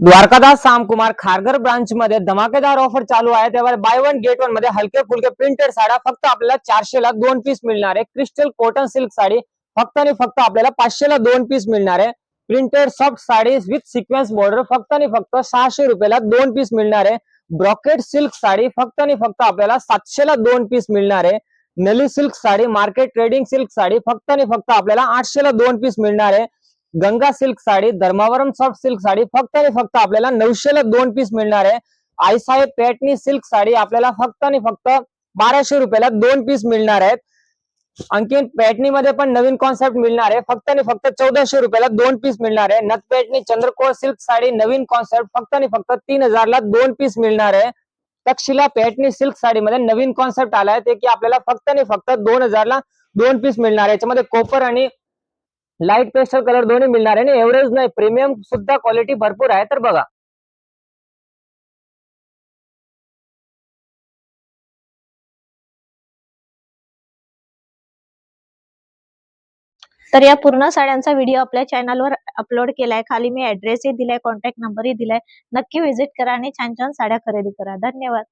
Dwarkadas सामकुमार Kharghar branch मध्ये धमाकेदार offer चालू आहे. त्यावर बाय वन गेट वनमध्ये हलके फुलके प्रिंटेड साड्या फक्त आपल्याला चारशे ला दोन पीस मिळणार आहे. क्रिस्टल कॉटन सिल्क साडी फक्त आणि फक्त आपल्याला पाचशे ला दोन पीस मिळणार आहे. Printed soft sari with sequins border फक्त आणि फक्त सहाशे रुपयाला दोन पीस मिळणार आहे. ब्रॉकेट सिल्क साडी फक्त आणि फक्त आपल्याला सातशे ला दोन पीस मिळणार आहे. Nalli silk sari market trading silk sari फक्त आणि फक्त आपल्याला आठशे ला दोन पीस मिळणार आहे. Ganga silk sari Dharmavaram soft silk sari फक्त आणि फक्त आपल्याला नऊशेला दोन पीस मिळणार आहे. आईसाहेब पॅटनी सिल्क साडी आपल्याला फक्त आणि फक्त बाराशे रुपयाला दोन पीस मिळणार आहेत. आणखीन पॅटनी मध्ये पण नवीन कॉन्सेप्ट मिळणार आहे. फक्त आणि फक्त चौदाशे रुपयाला दोन पीस मिळणार आहे. नथ पॅटनी चंद्रकोर सिल्क साडी नवीन कॉन्सेप्ट फक्त आणि फक्त तीन हजारला दोन पीस मिळणार आहे. तक्षशिला पॅटनी सिल्क साडीमध्ये नवीन कॉन्सेप्ट आलाय. ते की आपल्याला फक्त आणि फक्त दोन हजारला दोन पीस मिळणार आहे. याच्यामध्ये कोपर आणि लाइट पेस्टल कलर दोन्ही मिळणार आहे आणि एव्हरेज नाही प्रीमियम सुद्धा क्वालिटी भरपूर आहे तर बघा. तर या पूर्ण साड्यांचा व्हिडिओ आपल्या चॅनलवर अपलोड केलाय. खाली मी ऍड्रेसही दिलाय कॉन्टॅक्ट नंबरही दिलाय. नक्की व्हिजिट करा आणि छान छान साड्या खरेदी करा. धन्यवाद.